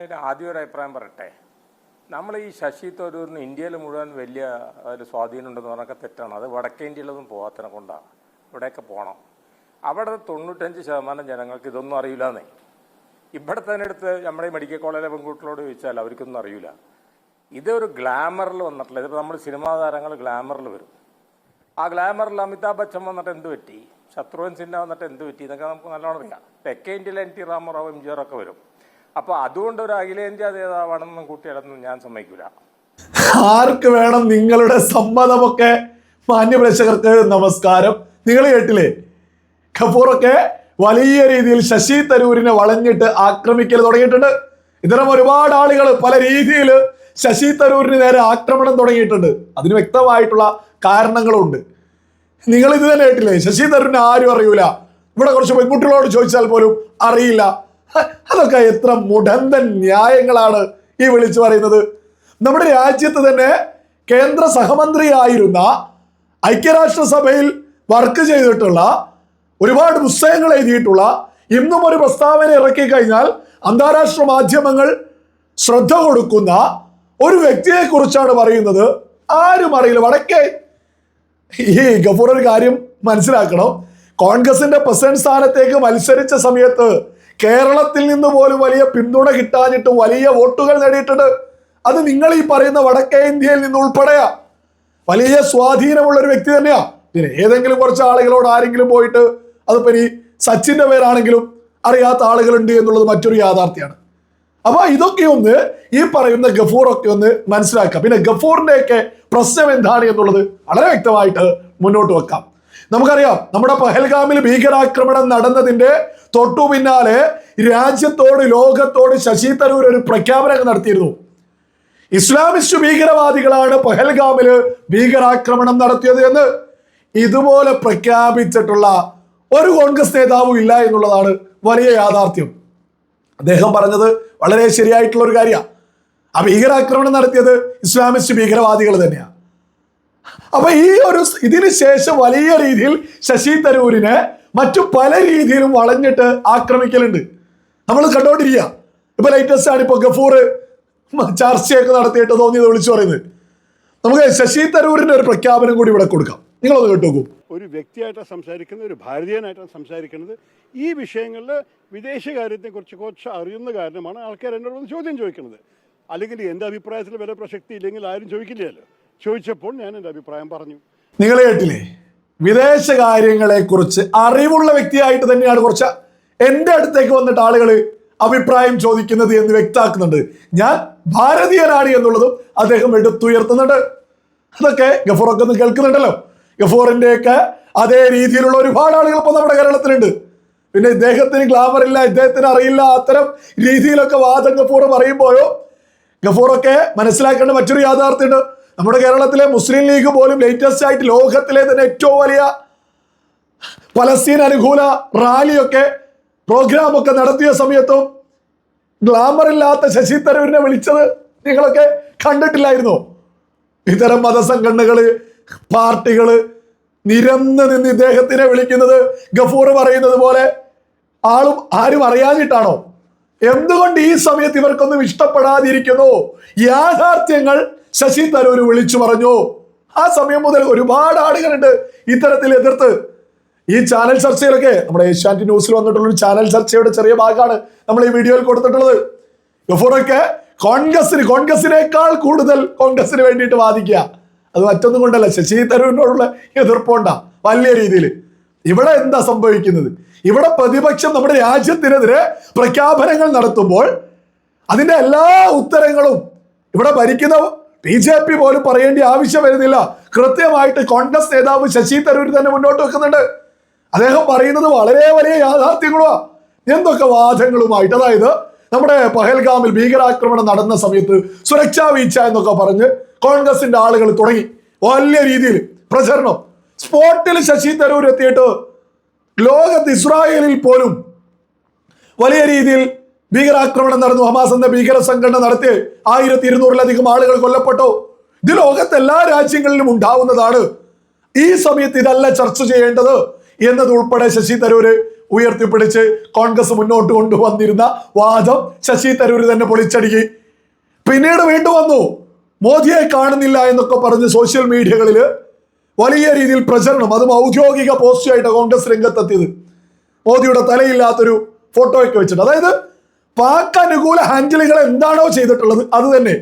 ആദ്യം ഒരു അഭിപ്രായം പറയട്ടെ. നമ്മൾ ഈ ശശി തരൂരിന് ഇന്ത്യയിൽ മുഴുവൻ വലിയ ഒരു സ്വാധീനം ഉണ്ടെന്ന് പറഞ്ഞൊക്കെ തെറ്റാണ്. അത് വടക്കേ ഇന്ത്യയിലൊന്നും പോകാത്തതിനെ കൊണ്ടാണ്. ഇവിടെയൊക്കെ പോകണം അവിടെ തൊണ്ണൂറ്റഞ്ച് ശതമാനം ജനങ്ങൾക്ക് ഇതൊന്നും അറിയില്ലെന്നേ. ഇവിടെ തന്നെ എടുത്ത് നമ്മുടെ ഈ മെഡിക്കൽ കോളേജിലെ പെൺകുട്ടികളോട് ചോദിച്ചാൽ അവർക്കൊന്നും അറിയില്ല. ഇതൊരു ഗ്ലാമറിൽ വന്നിട്ടില്ല. ഇതിപ്പോൾ നമ്മൾ സിനിമാ താരങ്ങൾ ഗ്ലാമറിൽ വരും. ആ ഗ്ലാമറിൽ അമിതാഭ് ബച്ചൻ വന്നിട്ട് എന്ത് പറ്റി? ശത്രുഘ്ൻ സിൻഹ വന്നിട്ട് എന്ത് പറ്റി? ഇതൊക്കെ നമുക്ക് നല്ലോണം അറിയാം. തെക്കേ ഇന്ത്യയിലെ N T Rama Rao M G R ഒക്കെ വരും. അപ്പോൾ അതുകൊണ്ട് ഒരു അഖിലേന്ത്യാ നേതാവാണെന്നും കൂട്ടിയിടന്നും ഞാൻ സമ്മതിക്കില്ല ആർക്ക് വേണം നിങ്ങളുടെ സമ്മതമൊക്കെ മാന്യപ്രേക്ഷകർക്ക് നമസ്കാരം. നിങ്ങൾ കേട്ടില്ലേ? കപൂറൊക്കെ വലിയ രീതിയിൽ ശശി തരൂരിനെ വളഞ്ഞിട്ട് ആക്രമിക്കൽ തുടങ്ങിയിട്ടുണ്ട്. ഇത്തരം ഒരുപാട് ആളുകൾ പല രീതിയിൽ ശശി തരൂരിന് നേരെ ആക്രമണം തുടങ്ങിയിട്ടുണ്ട്. അതിന് വ്യക്തമായിട്ടുള്ള കാരണങ്ങളുണ്ട്. നിങ്ങൾ ഇത് തന്നെ കേട്ടില്ലേ? ശശി തരൂരിനെ ആരും അറിയൂല. ഇവിടെ കുറച്ച് പെൺകുട്ടികളോട് ചോദിച്ചാൽ പോലും അറിയില്ല. അതൊക്കെ എത്ര മുടന്തൻ ന്യായങ്ങളാണ് ഈ വിളിച്ചു പറയുന്നത്. നമ്മുടെ രാജ്യത്ത് തന്നെ കേന്ദ്ര സഹമന്ത്രിയായിരുന്ന ഐക്യരാഷ്ട്രസഭയിൽ വർക്ക് ചെയ്തിട്ടുള്ള ഒരുപാട് പുസ്തകങ്ങൾ എഴുതിയിട്ടുള്ള ഇന്നും ഒരു പ്രസ്താവന ഇറക്കി കഴിഞ്ഞാൽ അന്താരാഷ്ട്ര മാധ്യമങ്ങൾ ശ്രദ്ധ കൊടുക്കുന്ന ഒരു വ്യക്തിയെ കുറിച്ചാണ് പറയുന്നത്. ആരും അറിയില്ല. വടക്കേ ഈ ഗഫൂർ ഒരു കാര്യം മനസ്സിലാക്കണം. കോൺഗ്രസിന്റെ പ്രസിഡന്റ് സ്ഥാനത്തേക്ക് മത്സരിച്ച സമയത്ത് കേരളത്തിൽ നിന്ന് പോലും വലിയ പിന്തുണ കിട്ടാഞ്ഞിട്ട് വലിയ വോട്ടുകൾ നേടിയിട്ടുണ്ട്. അത് നിങ്ങൾ ഈ പറയുന്ന വടക്കേ ഇന്ത്യയിൽ നിന്ന് ഉൾപ്പെടെയാ. വലിയ സ്വാധീനമുള്ള ഒരു വ്യക്തി തന്നെയാ. പിന്നെ ഏതെങ്കിലും കുറച്ച് ആളുകളോട് ആരെങ്കിലും പോയിട്ട് അതിപ്പോ ഇനി സച്ചിന്റെ പേരാണെങ്കിലും അറിയാത്ത ആളുകളുണ്ട് എന്നുള്ളത് മറ്റൊരു യാഥാർത്ഥ്യമാണ്. അപ്പൊ ഇതൊക്കെ ഒന്ന് ഈ പറയുന്ന ഗഫൂർ ഒക്കെ ഒന്ന് മനസ്സിലാക്കാം പിന്നെ ഗഫൂറിന്റെ ഒക്കെ പ്രശ്നം എന്താണ് എന്നുള്ളത് വളരെ വ്യക്തമായിട്ട് മുന്നോട്ട് വെക്കാം. നമുക്കറിയാം നമ്മുടെ പഹൽഗാമിൽ ഭീകരാക്രമണം നടന്നതിന്റെ തൊട്ടു പിന്നാലെ രാജ്യത്തോട് ലോകത്തോട് ശശി തരൂർ ഒരു പ്രഖ്യാപനം നടത്തിയിരുന്നു. ഇസ്ലാമിസ്റ്റ് ഭീകരവാദികളാണ് പഹൽഗാമിൽ ഭീകരാക്രമണം നടത്തിയത് എന്ന് ഇതുപോലെ പ്രഖ്യാപിച്ചിട്ടുള്ള ഒരു കോൺഗ്രസ് നേതാവും ഇല്ല എന്നുള്ളതാണ് വലിയ യാഥാർത്ഥ്യം. അദ്ദേഹം പറഞ്ഞത് വളരെ ശരിയായിട്ടുള്ള ഒരു കാര്യമാണ് ആ ഭീകരാക്രമണം നടത്തിയത് ഇസ്ലാമിസ്റ്റ് ഭീകരവാദികൾ തന്നെയാണ് അപ്പൊ ഈ ഒരു ഇതിന് ശേഷം വലിയ രീതിയിൽ ശശി തരൂരിനെ മറ്റു പല രീതിയിലും വളഞ്ഞിട്ട് ആക്രമിക്കലുണ്ട്. നമ്മൾ കണ്ടോണ്ടിരിക്കുക ഇപ്പൊ ലേറ്റസ്റ്റ് ആണ് ഇപ്പൊ ഗഫൂർ ചർച്ചയൊക്കെ നടത്തിയിട്ട് തോന്നിയത് വിളിച്ചു പറയുന്നത്. നമുക്ക് ശശി തരൂരിന്റെ ഒരു പ്രഖ്യാപനം കൂടി ഇവിടെ കൊടുക്കാം. നിങ്ങളൊന്ന് കേട്ടോക്കൂ. ഒരു വ്യക്തിയായിട്ടാണ് സംസാരിക്കുന്നത് ഒരു ഭാരതീയനായിട്ടാണ് സംസാരിക്കുന്നത്. ഈ വിഷയങ്ങളിൽ വിദേശകാര്യത്തെക്കുറിച്ച് കുറച്ച് അറിയുന്ന കാരണമാണ് ആൾക്കാർ എന്നോട് ചോദ്യം ചോദിക്കുന്നത്. അല്ലെങ്കിൽ എന്റെ അഭിപ്രായത്തിൽ വില പ്രസക്തി ഇല്ലെങ്കിൽ ആരും ചോദിക്കില്ലല്ലോ. ചോദിച്ചപ്പോൾ ഞാൻ എന്റെ അഭിപ്രായം പറഞ്ഞു. നിങ്ങൾ കേട്ടില്ലേ? വിദേശ കാര്യങ്ങളെ കുറിച്ച് അറിവുള്ള വ്യക്തിയായിട്ട് തന്നെയാണ് കുറച്ച് എന്റെ അടുത്തേക്ക് വന്നിട്ട് ആളുകൾ അഭിപ്രായം ചോദിക്കുന്നത് എന്ന് വ്യക്തമാക്കുന്നുണ്ട് ഞാൻ ഭാരതീയനാണ് എന്നുള്ളതും അദ്ദേഹം എടുത്തുയർത്തുന്നുണ്ട്. അതൊക്കെ ഗഫൂറൊക്കെ ഒന്ന് കേൾക്കുന്നുണ്ടല്ലോ. ഗഫൂറിന്റെയൊക്കെ അതേ രീതിയിലുള്ള ഒരുപാട് ആളുകൾ ഇപ്പൊ നമ്മുടെ കേരളത്തിലുണ്ട്. പിന്നെ ഇദ്ദേഹത്തിന് ഗ്ലാമർ ഇല്ല ഇദ്ദേഹത്തിന് അറിയില്ല അത്തരം രീതിയിലൊക്കെ വാദം ഗഫൂർ പറയുമ്പോഴോ ഗഫൂറൊക്കെ മനസ്സിലാക്കേണ്ട മറ്റൊരു യാഥാർത്ഥ്യമുണ്ട്. നമ്മുടെ കേരളത്തിലെ മുസ്ലിം ലീഗ് പോലും ലേറ്റസ്റ്റ് ആയിട്ട് ലോകത്തിലെ തന്നെ ഏറ്റവും വലിയ പലസ്തീൻ അനുകൂല റാലിയൊക്കെ പ്രോഗ്രാം ഒക്കെ നടത്തിയ സമയത്തും ഗ്ലാമർ ഇല്ലാത്ത ശശി തരൂരിനെ വിളിച്ചത് നിങ്ങളൊക്കെ കണ്ടിട്ടില്ലായിരുന്നു? ഇത്തരം മതസംഘടനകൾ പാർട്ടികൾ നിരന്ന് നിന്ന് ഇദ്ദേഹത്തിനെ വിളിക്കുന്നത് ഗഫൂർ പറയുന്നത് പോലെ ആളും ആരും അറിയാഞ്ഞിട്ടാണോ? എന്തുകൊണ്ട് ഈ സമയത്ത് ഇവർക്കൊന്നും ഇഷ്ടപ്പെടാതിരിക്കുന്നു? യാഥാർത്ഥ്യങ്ങൾ ശശി തരൂർ വിളിച്ചു പറഞ്ഞു. ആ സമയം മുതൽ ഒരുപാട് ആളുകളുണ്ട് ഇത്തരത്തിൽ എതിർത്ത്. ഈ ചാനൽ ചർച്ചയിലൊക്കെ നമ്മുടെ ഏഷ്യാനെറ്റ് ന്യൂസിൽ വന്നിട്ടുള്ള ഒരു ചാനൽ ചർച്ചയുടെ ചെറിയ ഭാഗമാണ് നമ്മൾ ഈ വീഡിയോയിൽ കൊടുത്തിട്ടുള്ളത്. ഗഫൂറൊക്കെ കോൺഗ്രസിന് കോൺഗ്രസിനേക്കാൾ കൂടുതൽ കോൺഗ്രസിന് വേണ്ടിയിട്ട് വാദിക്കുക. അത് മറ്റൊന്നും കൊണ്ടല്ല ശശി തരൂരിനോടുള്ള എതിർപ്പുണ്ട വലിയ രീതിയിൽ. ഇവിടെ എന്താ സംഭവിക്കുന്നത്? ഇവിടെ പ്രതിപക്ഷം നമ്മുടെ രാജ്യത്തിനെതിരെ പ്രഖ്യാപനങ്ങൾ നടത്തുമ്പോൾ അതിന്റെ എല്ലാ ഉത്തരങ്ങളും ഇവിടെ ഭരിക്കുന്ന ബി ജെ പി പോലും പറയേണ്ട ആവശ്യം വരുന്നില്ല. കൃത്യമായിട്ട് കോൺഗ്രസ് നേതാവ് ശശി തരൂർ തന്നെ മുന്നോട്ട് വെക്കുന്നുണ്ട്. അദ്ദേഹം പറയുന്നത് വളരെ വലിയ യാഥാർത്ഥ്യങ്ങളുമാ എന്തൊക്കെ വാദങ്ങളുമായിട്ട്? അതായത് നമ്മുടെ പഹൽഗാമിൽ ഭീകരാക്രമണം നടന്ന സമയത്ത് സുരക്ഷാ വീഴ്ച എന്നൊക്കെ പറഞ്ഞ് കോൺഗ്രസിന്റെ ആളുകൾ തുടങ്ങി. വലിയ രീതിയിൽ പ്രചരണം. സ്പോട്ടിൽ ശശി തരൂർ എത്തിയിട്ട് ലോകത്ത് ഇസ്രായേലിൽ പോലും വലിയ രീതിയിൽ ഭീകരാക്രമണം നടന്നു. ഹമാസ് എന്ന ഭീകര സംഘടന നടത്തി ആയിരത്തി ഇരുന്നൂറിലധികം ആളുകൾ കൊല്ലപ്പെട്ടു. ഇത് ലോകത്തെ എല്ലാ രാജ്യങ്ങളിലും ഉണ്ടാവുന്നതാണ്. ഈ സമയത്ത് ഇതല്ല ചർച്ച ചെയ്യേണ്ടത് എന്നതുൾപ്പെടെ ശശി തരൂര് ഉയർത്തിപ്പിടിച്ച് കോൺഗ്രസ് മുന്നോട്ട് കൊണ്ടുവന്നിരുന്ന വാദം ശശി തരൂര് തന്നെ പൊളിച്ചടുക്കി. പിന്നീട് വീണ്ടും വന്നു. മോദിയെ കാണുന്നില്ല എന്നൊക്കെ പറഞ്ഞ് സോഷ്യൽ മീഡിയകളിൽ വലിയ രീതിയിൽ പ്രചരണം അതും ഔദ്യോഗിക പോസ്റ്റായിട്ട് കോൺഗ്രസ് രംഗത്തെത്തിയത്. മോദിയുടെ തലയില്ലാത്തൊരു ഫോട്ടോയൊക്കെ വെച്ചിട്ട് അതായത് പാക് അനുകൂല ഹാൻഡിലുകൾ എന്താണോ ചെയ്തിട്ടുള്ളത് അത് തന്നെ.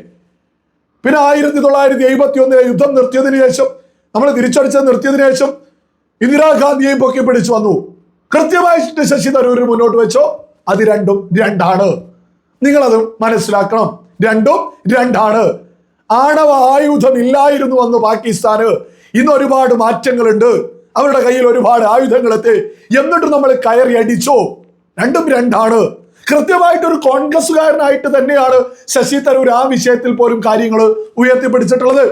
പിന്നെ ആയിരത്തി തൊള്ളായിരത്തി എഴുപത്തി ഒന്നിലെ യുദ്ധം നിർത്തിയതിനു ശേഷം നമ്മൾ തിരിച്ചടിച്ചത് നിർത്തിയതിനു ശേഷം ഇന്ദിരാഗാന്ധിയെയും പൊക്കി പിടിച്ചു വന്നു. കൃത്യമായിട്ട് ശശി തരൂരിന് മുന്നോട്ട് വെച്ചോ? അത് രണ്ടും രണ്ടാണ്. നിങ്ങളത് മനസ്സിലാക്കണം. രണ്ടും രണ്ടാണ്. ആണവ ആയുധം ഇല്ലായിരുന്നു അന്ന് പാകിസ്ഥാന്. ഇന്ന് ഒരുപാട് മാറ്റങ്ങളുണ്ട്. അവരുടെ കയ്യിൽ ഒരുപാട് ആയുധങ്ങളെത്തി എന്നിട്ട് നമ്മൾ കയറി അടിച്ചോ? രണ്ടും രണ്ടാണ്. കൃത്യമായിട്ട് ഒരു കോൺഗ്രസ്സുകാരനായിട്ട് തന്നെയാണ് ശശി തരൂർ ആ വിഷയത്തിൽ പോലും കാര്യങ്ങൾ ഉയർത്തിപ്പിടിച്ചിട്ടുള്ളത്.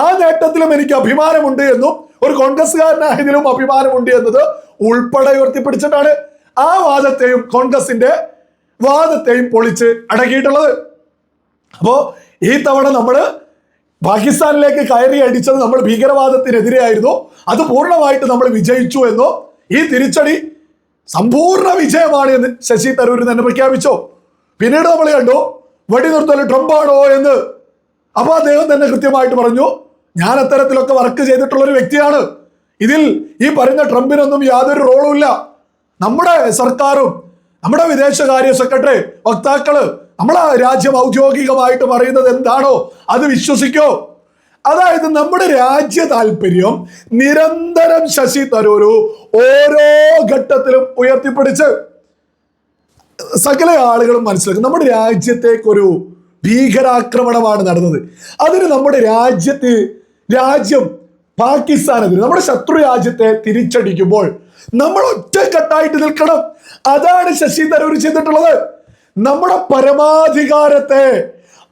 ആ നേട്ടത്തിലും എനിക്ക് അഭിമാനമുണ്ട് എന്നും ഒരു കോൺഗ്രസ്സുകാരനായതിലും അഭിമാനമുണ്ട് എന്നത് ഉൾപ്പെടെ ഉയർത്തിപ്പിടിച്ചിട്ടാണ് ആ വാദത്തെയും കോൺഗ്രസിന്റെ വാദത്തെയും പൊളിച്ച് അടക്കിയിട്ടുള്ളത്. അപ്പോ ഈ തവണ നമ്മൾ പാകിസ്ഥാനിലേക്ക് കയറി അടിച്ചത് നമ്മൾ ഭീകരവാദത്തിനെതിരെയായിരുന്നു. അത് പൂർണമായിട്ട് നമ്മൾ വിജയിച്ചു എന്നോ ഈ തിരിച്ചടി സമ്പൂർണ വിജയമാണ് എന്ന് ശശി തരൂർ തന്നെ പ്രഖ്യാപിച്ചു. പിന്നീട് നമ്മൾ കണ്ടോ കണ്ടു വെടിനിർത്തൽ ട്രംപാണോ എന്ന്. അപ്പൊ അദ്ദേഹം തന്നെ കൃത്യമായിട്ട് പറഞ്ഞു ഞാൻ അത്തരത്തിലൊക്കെ വർക്ക് ചെയ്തിട്ടുള്ള ഒരു വ്യക്തിയാണ്. ഇതിൽ ഈ പറയുന്ന ട്രംപിനൊന്നും യാതൊരു റോളും ഇല്ല. നമ്മുടെ സർക്കാരും നമ്മുടെ വിദേശകാര്യ സെക്രട്ടറി വക്താക്കൾ നമ്മളെ രാജ്യം ഔദ്യോഗികമായിട്ട് പറയുന്നത് എന്താണോ അത് വിശ്വസിക്കോ. അതായത് നമ്മുടെ രാജ്യ താല്പര്യം നിരന്തരം ശശി തരൂരു ഓരോ ഘട്ടത്തിലും ഉയർത്തിപ്പിടിച്ച് സകല ആളുകളും മനസ്സിലാക്കും. നമ്മുടെ രാജ്യത്തേക്കൊരു ഭീകരാക്രമണമാണ് നടന്നത്. അതിന് നമ്മുടെ രാജ്യത്ത് രാജ്യം പാകിസ്ഥാനെതിരെ നമ്മുടെ ശത്രു രാജ്യത്തെ തിരിച്ചടിക്കുമ്പോൾ നമ്മൾ ഒറ്റക്കെട്ടായിട്ട് നിൽക്കണം. അതാണ് ശശി തരൂർ ചെയ്തിട്ടുള്ളത്. നമ്മുടെ പരമാധികാരത്തെ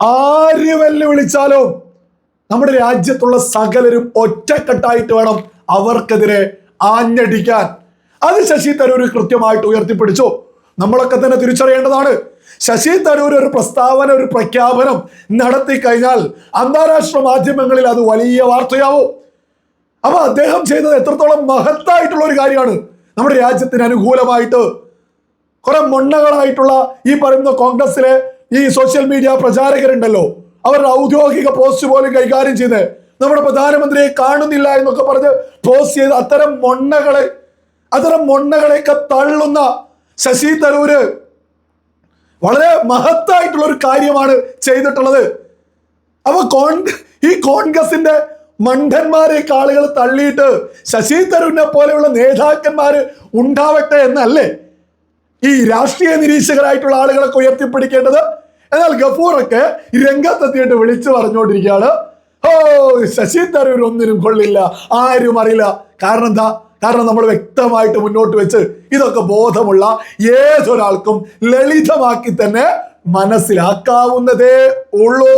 ആര് വെല്ലുവിളിച്ചാലും നമ്മുടെ രാജ്യത്തുള്ള സകലരും ഒറ്റക്കെട്ടായിട്ട് വേണം അവർക്കെതിരെ ആഞ്ഞടിക്കാൻ. അത് ശശി തരൂർ കൃത്യമായിട്ട് ഉയർത്തിപ്പിടിച്ചു. നമ്മളൊക്കെ തന്നെ തിരിച്ചറിയേണ്ടതാണ്. ശശി തരൂർ ഒരു പ്രസ്താവന ഒരു പ്രഖ്യാപനം നടത്തി കഴിഞ്ഞാൽ അന്താരാഷ്ട്ര മാധ്യമങ്ങളിൽ അത് വലിയ വാർത്തയാവും. അപ്പൊ അദ്ദേഹം ചെയ്തത് എത്രത്തോളം മഹത്തായിട്ടുള്ള ഒരു കാര്യമാണ്. നമ്മുടെ രാജ്യത്തിന് അനുകൂലമായിട്ട് കുറെ മൊണ്ണകളായിട്ടുള്ള ഈ പറയുന്ന കോൺഗ്രസിലെ ഈ സോഷ്യൽ മീഡിയ പ്രചാരകരുണ്ടല്ലോ. അവരുടെ ഔദ്യോഗിക പോസ്റ്റ് പോലും കൈകാര്യം ചെയ്ത് നമ്മുടെ പ്രധാനമന്ത്രിയെ കാണുന്നില്ല എന്നൊക്കെ പറഞ്ഞ് പോസ്റ്റ് ചെയ്ത് അത്തരം മൊണ്ണകളെ അത്തരം മൊണ്ണകളെയൊക്കെ തള്ളുന്ന ശശി തരൂര് വളരെ മഹത്തായിട്ടുള്ള ഒരു കാര്യമാണ് ചെയ്തിട്ടുള്ളത്. അപ്പൊ കോൺ ഈ കോൺഗ്രസിന്റെ മണ്ടന്മാരെ ആളുകൾ തള്ളിയിട്ട് ശശി തരൂരിനെ പോലെയുള്ള നേതാക്കന്മാര് ഉണ്ടാവട്ടെ എന്നല്ലേ ഈ രാഷ്ട്രീയ നിരീക്ഷകരായിട്ടുള്ള ആളുകളൊക്കെ ഉയർത്തിപ്പിടിക്കേണ്ടത്? എന്നാൽ ഗഫൂറൊക്കെ രംഗത്തെത്തിയിട്ട് വിളിച്ചു പറഞ്ഞുകൊണ്ടിരിക്കുകയാണ്. ഓ ശശി തരൂർ ഒന്നിനും കൊള്ളില്ല ആരും അറിയില്ല. കാരണം എന്താ? കാരണം നമ്മൾ വ്യക്തമായിട്ട് മുന്നോട്ട് വെച്ച് ഇതൊക്കെ ബോധമുള്ള ഏതൊരാൾക്കും ലളിതമാക്കി തന്നെ മനസ്സിലാക്കാവുന്നതേ ഉള്ളൂ.